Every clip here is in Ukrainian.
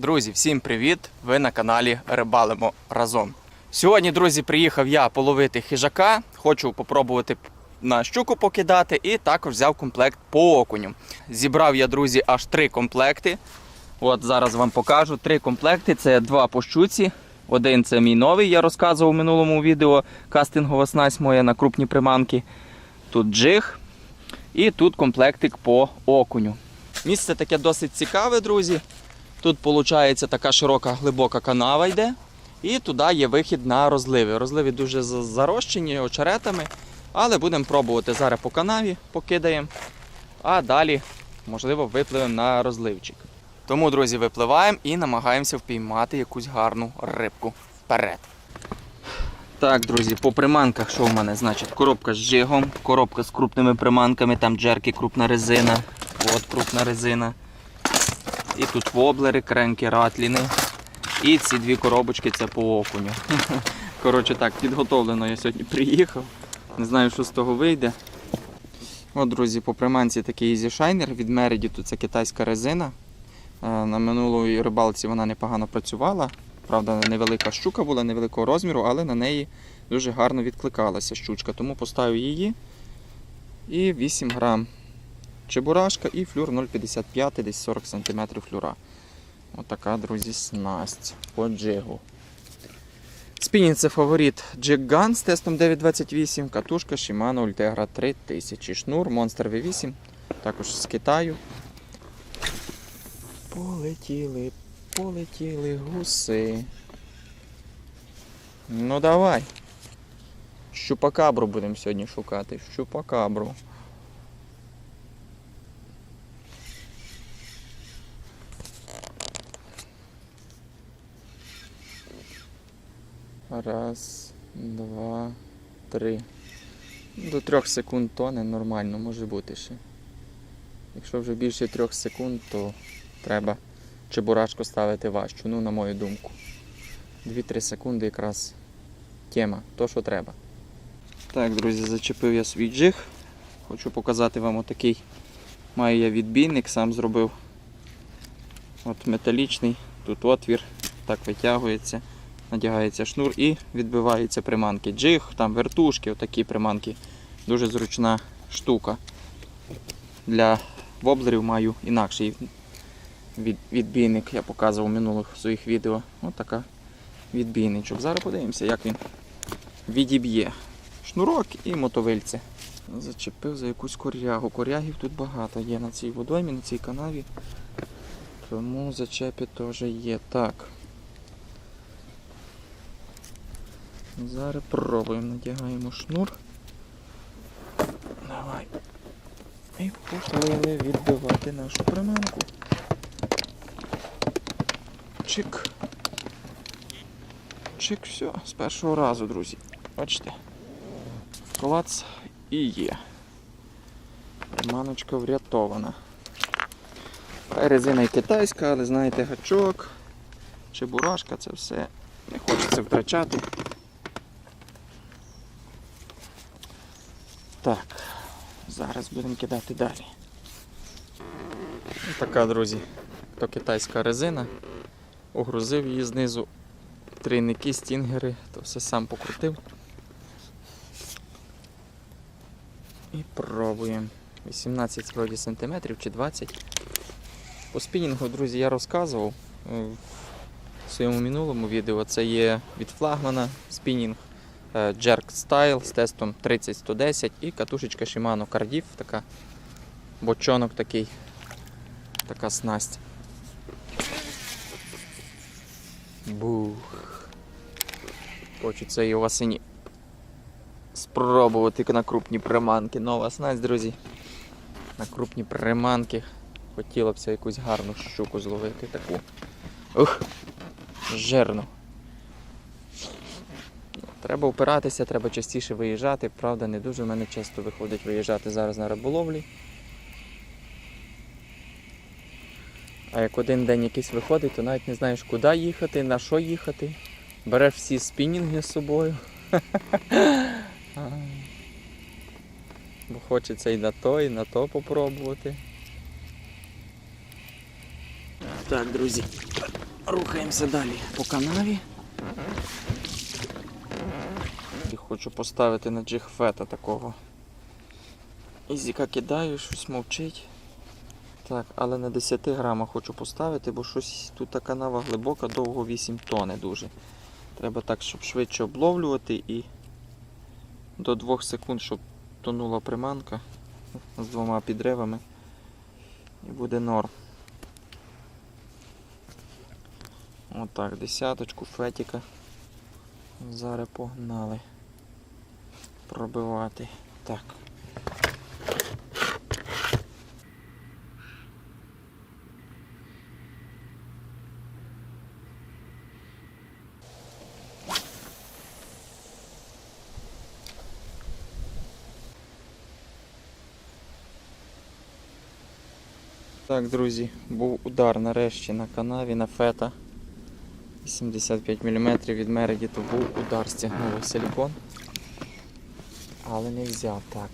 Друзі, всім привіт! Ви на каналі Рибалимо разом. Сьогодні, друзі, приїхав я половити хижака. Хочу попробувати на щуку покидати і також взяв комплект по окуню. Зібрав я, друзі, аж три комплекти. От зараз вам покажу. Три комплекти це два по щуці. Один це мій новий, я розказував у минулому відео. Кастингова снасть моя на крупні приманки. Тут джиг. І тут комплектик по окуню. Місце таке досить цікаве, друзі. Тут виходить така широка глибока канава йде. І туди є вихід на розливи. Розливи дуже зарощені очеретами. Але будемо пробувати зараз по канаві, покидаємо. А далі, можливо, випливемо на розливчик. Тому, друзі, випливаємо і намагаємося впіймати якусь гарну рибку вперед. Так, друзі, по приманках, що в мене? Значить, коробка з джигом, коробка з крупними приманками, там джерки, крупна резина, от крупна резина. І тут воблери, кренки, ратліни. І ці дві коробочки це по окуню. Коротше так, підготовлено я сьогодні приїхав. Не знаю, що з того вийде. От, друзі, по приманці такий Easy Shiner від тут це китайська резина. Е, На минулої рибалці вона непогано працювала. Правда, невелика щука була, невеликого розміру, але на неї дуже гарно відкликалася щучка. Тому поставив її. І 8 грам чебурашка і флюр 0,55, десь 40 см флюра. Отака, друзі, снасть по джигу. Спінінг це фаворит Jig Gun з тестом 928, катушка Shimano Ultegra 3000, шнур Monster V8, також з Китаю. Полетіли, полетіли гуси. Ну давай. Щупакабру будемо сьогодні шукати. Щупакабру. Раз, два, три. До трьох секунд тоне нормально може бути ще. Якщо вже більше трьох секунд, то треба чебурашку ставити важчу, ну на мою думку. 2-3 секунди якраз тема, то що треба. Так, друзі, зачепив я свій джиг. Хочу показати вам отакий. Маю я відбійник, сам зробив. От металічний, тут отвір, так витягується, надягається шнур і відбиваються приманки. Джиг, там вертушки, отакі приманки. Дуже зручна штука. Для воблерів маю інакший відбійник. Я показував в минулих своїх відео. Ось така відбійничок. Зараз подивимося, як він відіб'є. Шнурок і мотовильце. Зачепив за якусь корягу. Корягів тут багато є на цій водоймі, на цій канаві. Тому зачепи теж є. Так. Зараз пробуємо, надягаємо шнур. Давай. І поплили відбивати нашу приманку. Чик. Чик, все, з першого разу, друзі. Бачите? Клац і є. Приманочка врятована. Резина і китайська, але знаєте, гачок, чебурашка, це все не хочеться втрачати. Так, зараз будемо кидати далі. Така, друзі, то китайська резина. Огрузив її знизу. Трійники, стінгери, то все сам покрутив. І пробуємо. 18 вроді сантиметрів чи 20. По спінінгу, друзі, я розказував е, в своєму минулому відео. Це є від флагмана спінінг Jerk Style з тестом 30-110 і катушечка Shimano Cardiff, така бочонок такий, така снасть. Бух. Це і осені спробувати на крупні приманки. Нова снасть, друзі. На крупні приманки. Хотілося б якусь гарну щуку зловити таку. Ух! Жирну. Треба опиратися, треба частіше виїжджати. Правда, не дуже в мене часто виходить виїжджати зараз на риболовлі. А як один день якийсь виходить, то навіть не знаєш, куди їхати, на що їхати. Береш всі спінінги з собою. Бо хочеться і на то, і на то попробувати. Так, друзі. Рухаємося далі по канаві. І хочу поставити на джихфета такого. Ізіка кидаю, щось мовчить. Так, але на 10 грамах хочу поставити, бо щось тут та канава глибока, довго 8 тони дуже. Треба так, щоб швидше обловлювати і до 2 секунд, щоб тонула приманка з двома підривами. І буде норм. Отак, десяточку, фетіка. Зараз погнали. Пробивати. Так. Так, друзі, був удар нарешті на канаві на фета. 75 мм від мереді, то був удар, стягнуло силікон. Але не взяв так.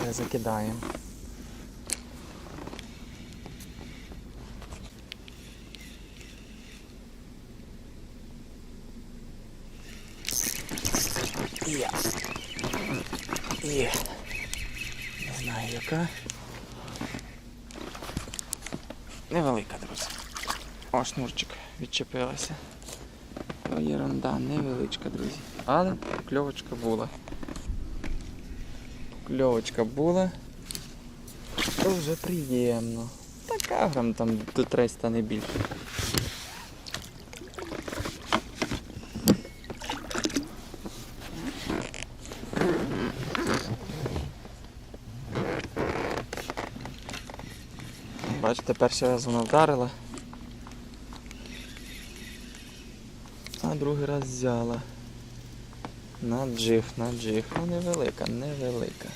Але закидаємо. Не знаю яка. Невелика, друзі. О, шнурчик відчепилася. То ерунда, невеличка, друзі. Але кльовочка була. Кльовочка була. То вже приємно. Така грам там до 300 не більше. Бачите, перший раз вона вдарила. А другий раз взяла. На джиг, на джиг. Ну невелика, невелика.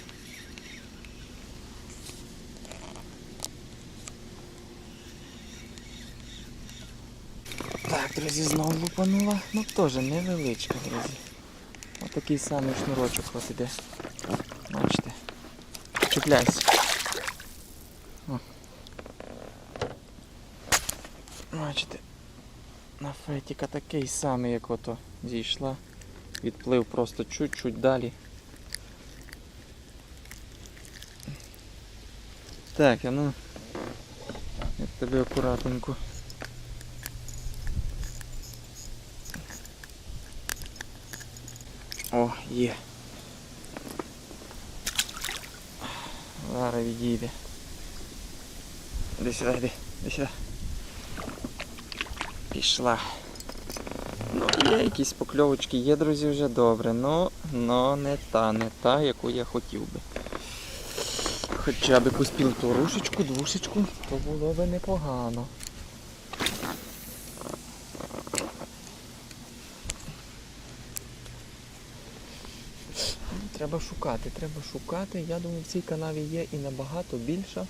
Так, друзі, знову лупанула. Ну теж невеличка, друзі. Отакий самий шнурочок от іде. Бачите. Чіпляйся. Бачите. На фетіка такий самий, як ото зійшла. Відплив просто чуть-чуть далі. Так, а ну. Як тобі акуратненько. О, є. Зараз відійде. Іди сюди, іди, іди сюди. Пішла. Ну, є якісь покльовочки, є, друзі, вже добре, но, но не та, не та, яку я хотів би. Хоча б якусь півторушечку, двушечку, то було би непогано. Треба шукати, треба шукати. Я думаю, в цій канаві є і набагато більша.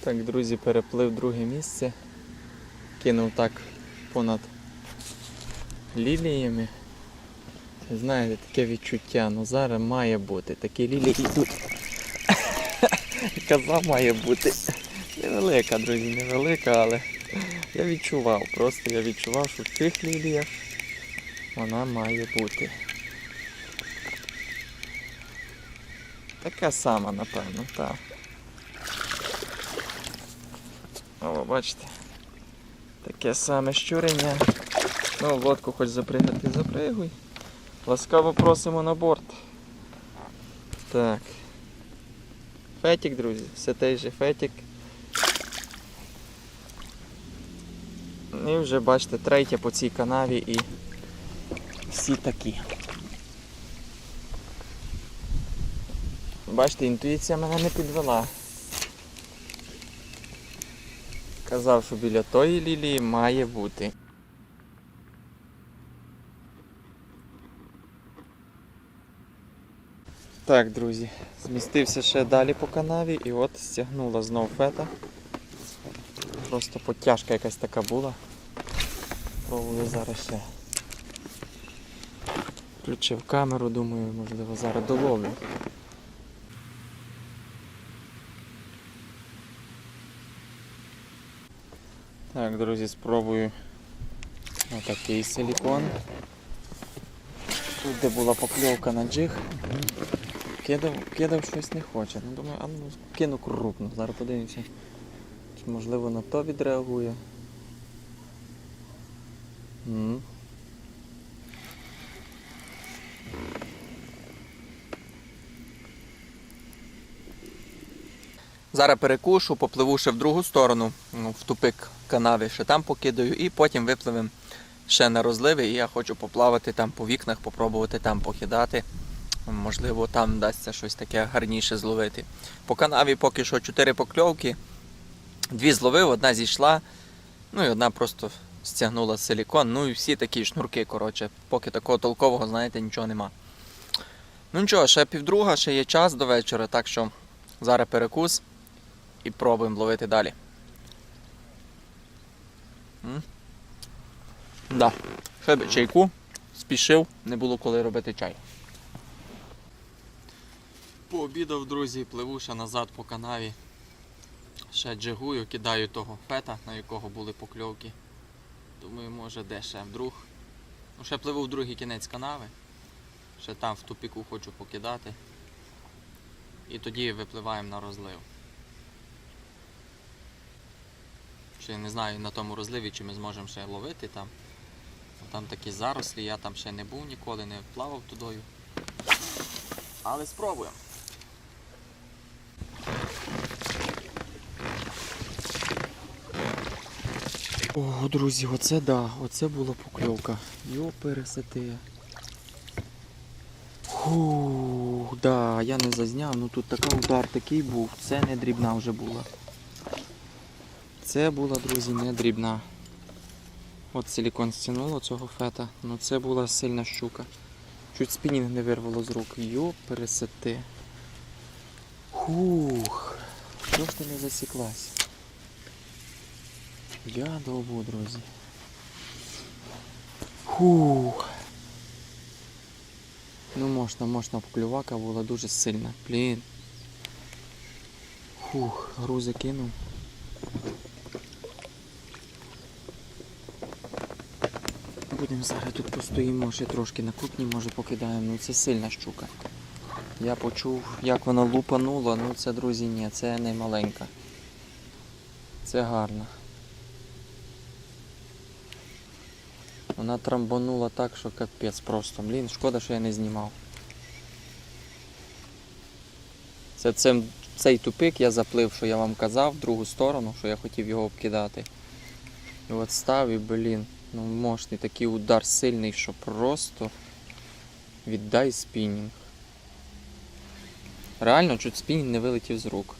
Так, друзі, переплив друге місце. Кинув так понад ліліями. Знаєте, таке відчуття, ну зараз має бути. Такі лілії йдуть. Каза має бути. Невелика, друзі, невелика, але я відчував, просто я відчував, що в цих ліліях вона має бути. Така сама, напевно, так. О, бачите. Таке саме щурення. Ну, лодку хоч запригати, запригуй. Ласкаво просимо на борт. Так. Фетік, друзі, все той же фетік. І вже бачите, третя по цій канаві і всі такі. Бачите, інтуїція мене не підвела. Казав, що біля тої лілії має бути. Так, друзі, змістився ще далі по канаві і от стягнула знов фета. Просто потяжка якась така була. Пробую зараз ще. Включив камеру, думаю, можливо, зараз доловлю. Так, друзі, спробую отакий силікон. Тут, де була покльовка на джиг, кидав, кидав щось не хоче. Ну, думаю, а ну кину крупно. Зараз подивимося. Чи можливо на то відреагує. Зараз перекушу, попливу ще в другу сторону, ну, в тупик канави, ще там покидаю, і потім випливемо ще на розливи, і я хочу поплавати там по вікнах, попробувати там покидати. Можливо, там вдасться щось таке гарніше зловити. По канаві поки що 4 покльовки. Дві зловив, одна зійшла, ну і одна просто стягнула силікон. Ну і всі такі шнурки, коротше, поки такого толкового, знаєте, нічого нема. Ну нічого, ще півдруга, ще є час до вечора, так що зараз перекус і пробуємо ловити далі. М? Да. Ще би чайку, спішив, не було коли робити чай. Пообідав, друзі, пливу ще назад по канаві. Ще джигую, кидаю того фета, на якого були покльовки. Думаю, може де ще вдруг. Ну, ще пливу в другий кінець канави. Ще там в тупіку хочу покидати. І тоді випливаємо на розлив. Ще не знаю на тому розливі, чи ми зможемо ще ловити там. Там такі зарослі, я там ще не був ніколи, не плавав тудою. Але спробуємо. О, друзі, оце да, оце була покльовка. Йо пересети. Фух, да, я не зазняв, ну тут такий удар такий був, це не дрібна вже була. Це була, друзі, не дрібна. От силікон стянуло цього фета, ну це була сильна щука. Чуть спінінг не вирвало з рук. Йо пересети. Хух. Ти не засіклась? Я довбу, друзі. Фух. Ну можна, можна, поклювака була дуже сильна. Блін. Фух, грузи кинув. Будемо зараз тут постоїмо, ще трошки на кухні, може покидаємо. Ну це сильна щука. Я почув, як вона лупанула, ну це, друзі, ні, це не маленька. Це гарно. Вона трамбанула так, що капець просто. Блін, шкода, що я не знімав. Це цим, цей тупик я заплив, що я вам казав, в другу сторону, що я хотів його обкидати. І от став і, блін, ну мощний такий удар сильний, що просто віддай спінінг. Реально, чуть спінінг не вилетів з рук.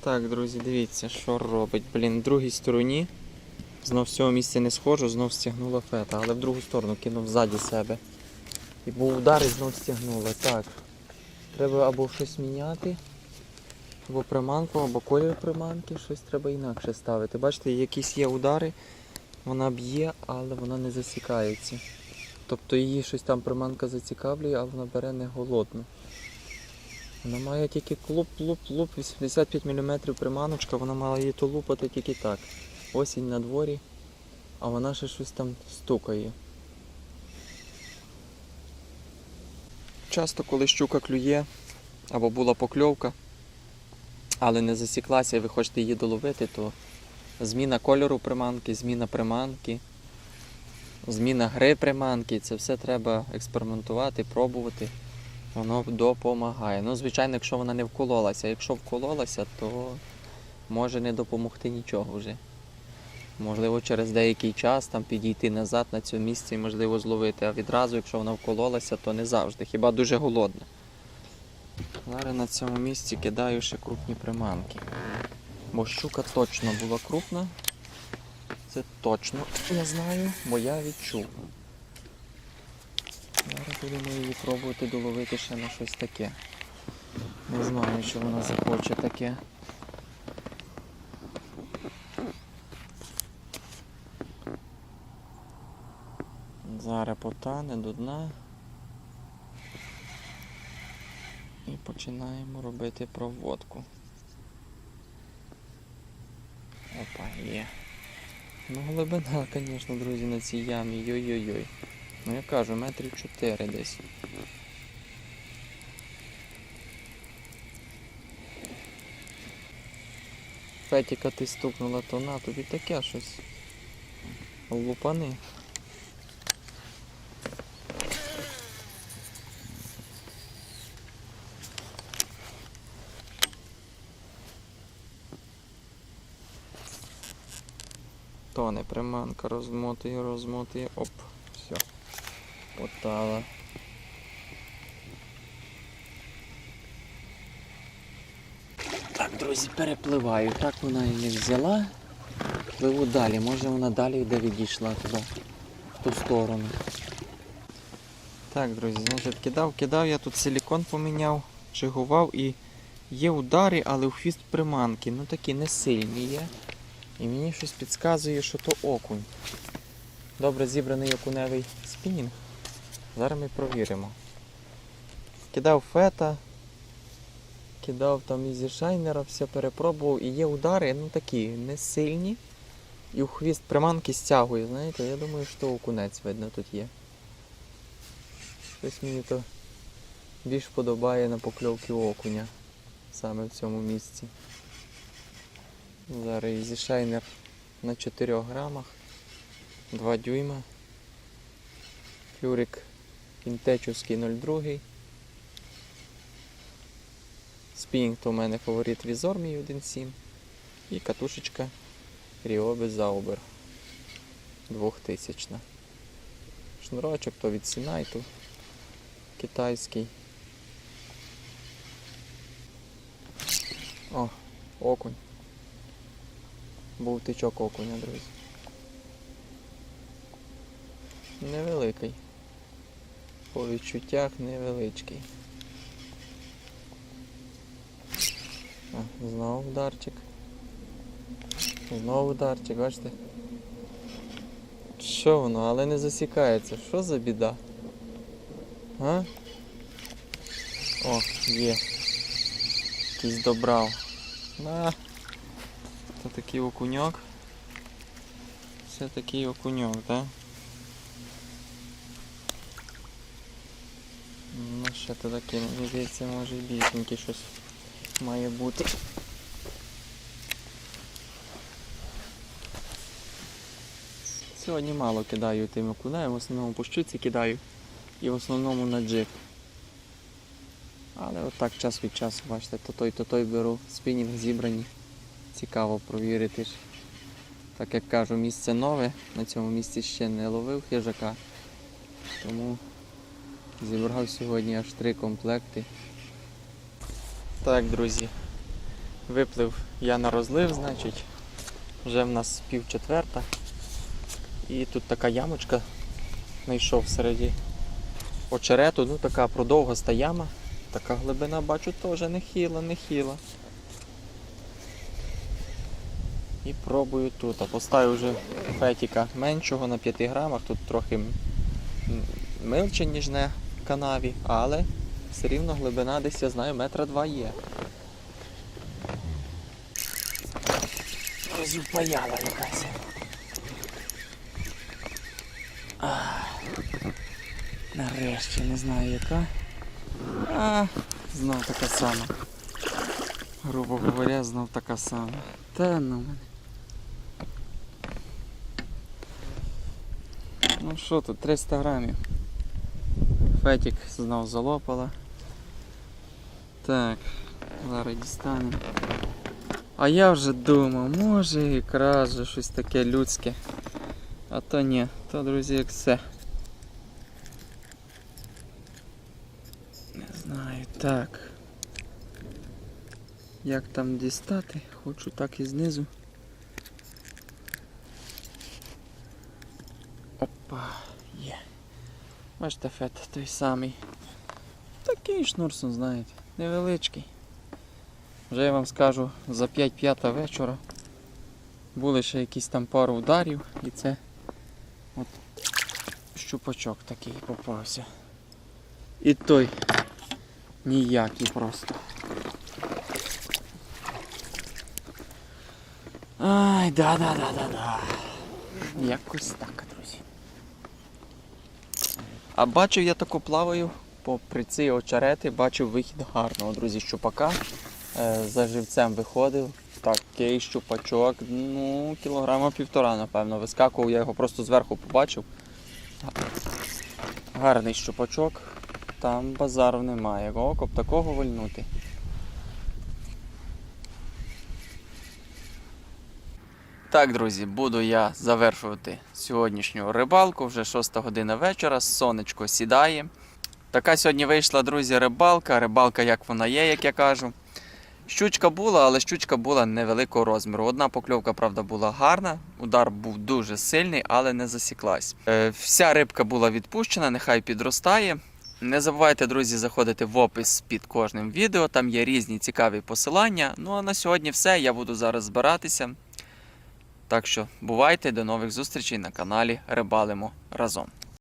Так, друзі, дивіться, що робить. Блін, в другій стороні. Знов з цього місця не схожу, знов стягнула фета, але в другу сторону кинув ззаді себе. І був удар і знов стягнула. Так. Треба або щось міняти, або приманку, або колір приманки, щось треба інакше ставити. Бачите, якісь є удари, вона б'є, але вона не засікається. Тобто її щось там приманка зацікавлює, а вона бере не голодно. Вона має тільки клуп-луп-луп, 85 мм приманочка, вона мала її то лупати тільки так. Осінь на дворі, а вона ще щось там стукає. Часто, коли щука клює, або була покльовка, але не засіклася і ви хочете її доловити, то зміна кольору приманки, зміна приманки, зміна гри приманки, це все треба експериментувати, пробувати. Воно допомагає. Ну, звичайно, якщо вона не вкололася. Якщо вкололася, то може не допомогти нічого вже. Можливо, через деякий час там підійти назад на цьому місці і можливо зловити. А відразу, якщо вона вкололася, то не завжди. Хіба дуже голодна. Зараз на цьому місці кидаю ще крупні приманки. Бо щука точно була крупна. Це точно я знаю, бо я відчув. Зараз будемо її пробувати доловити ще на щось таке. Не знаю, що вона захоче таке. Зараз потане до дна. І починаємо робити проводку. Опа, є. Ну, глибина, звісно, друзі, на цій ямі. Йой-йой-йой. Ну я кажу, метрів 4 десь. Фетіка ти стукнула, то на тобі таке щось. Лупани. Тоне приманка, розмотує, розмотує. Оп, все. Потала. Так, друзі, перепливаю. Так вона і не взяла. Пливу далі. Може вона далі йде відійшла туди, в ту сторону. Так, друзі, значить, кидав, кидав, я тут силікон поміняв, чигував і є удари, але у хвіст приманки. Ну такі не сильні є. І мені щось підказує, що то окунь. Добре зібраний окуневий спінінг. Зараз ми провіримо. Кидав фета, кидав там ізі шайнера, все перепробував і є удари, ну такі, не сильні. І у хвіст приманки стягує, знаєте, я думаю, що окунець видно тут є. Щось мені то більш подобає на покльовки окуня саме в цьому місці. Зараз ізі шайнер на 4 грамах, 2 дюйма. Флюрик кінтечовський 0,2. Спінінг то у мене фаворит Візор мій 1.7. І катушечка Ріоби Заубер 2000. Шнурочок то від Сінайту китайський. О, окунь. Був тичок окуня, друзі. Невеликий. По відчуттях невеличкий. А, знову ударчик. Знову ударчик, бачите? Що воно, але не засікається. Що за біда? А? О, є. Якийсь добрав. На. Такий окуньок. Це такий окуньок, так? Ну, ще то таке, мені здається, може і більшенький щось має бути. Сьогодні мало кидаю тим окунаєм, в основному по щуці кидаю і в основному на джиг. Але отак час від часу, бачите, то той, то той беру, спінінг зібрані. Цікаво провірити. Так як кажу, місце нове, на цьому місці ще не ловив хижака. Тому зібрав сьогодні аж три комплекти. Так, друзі, виплив я на розлив, значить, вже в нас пів четверта. І тут така ямочка знайшов середі очерету, ну така продовгаста яма. Така глибина, бачу, теж нехила, нехила. І пробую тут. А поставив вже фетіка меншого на 5 грамах, тут трохи милче, ніж на канаві, але все рівно глибина десь, я знаю, метра два є. Розупаяла якась. Нарешті не знаю яка. А, знов така сама. Грубо говоря, знов така сама. Та ну мене. Ну що тут, 300 грамів. Фетік знов залопала. Так, зараз дістанемо. А я вже думав, може якраз же щось таке людське. А то ні, то, друзі, як все. Не знаю, так. Як там дістати? Хочу так і знизу. Опа, є. Бачите, фет той самий. Такий шнурсон, знаєте, невеличкий. Вже я вам скажу, за 5-5 вечора були ще якісь там пару ударів і це от щупачок такий попався. І той ніякий просто. Ай, да-да-да-да-да. Якось так. А бачив я таку плаваю попри ці очерети, бачив вихід гарного, друзі, щупака. Е, за живцем виходив. Такий щупачок, ну, кілограма півтора, напевно. Вискакував, я його просто зверху побачив. Гарний щупачок. Там базару немає. Око б такого вильнути. Так, друзі, буду я завершувати сьогоднішню рибалку. Вже 6 година вечора, сонечко сідає. Така сьогодні вийшла, друзі, рибалка. Рибалка, як вона є, як я кажу. Щучка була, але щучка була невеликого розміру. Одна покльовка, правда, була гарна. Удар був дуже сильний, але не засіклась. Е, вся рибка була відпущена, нехай підростає. Не забувайте, друзі, заходити в опис під кожним відео. Там є різні цікаві посилання. Ну а на сьогодні все. Я буду зараз збиратися. Так що бувайте, до нових зустрічей на каналі Рибалимо разом.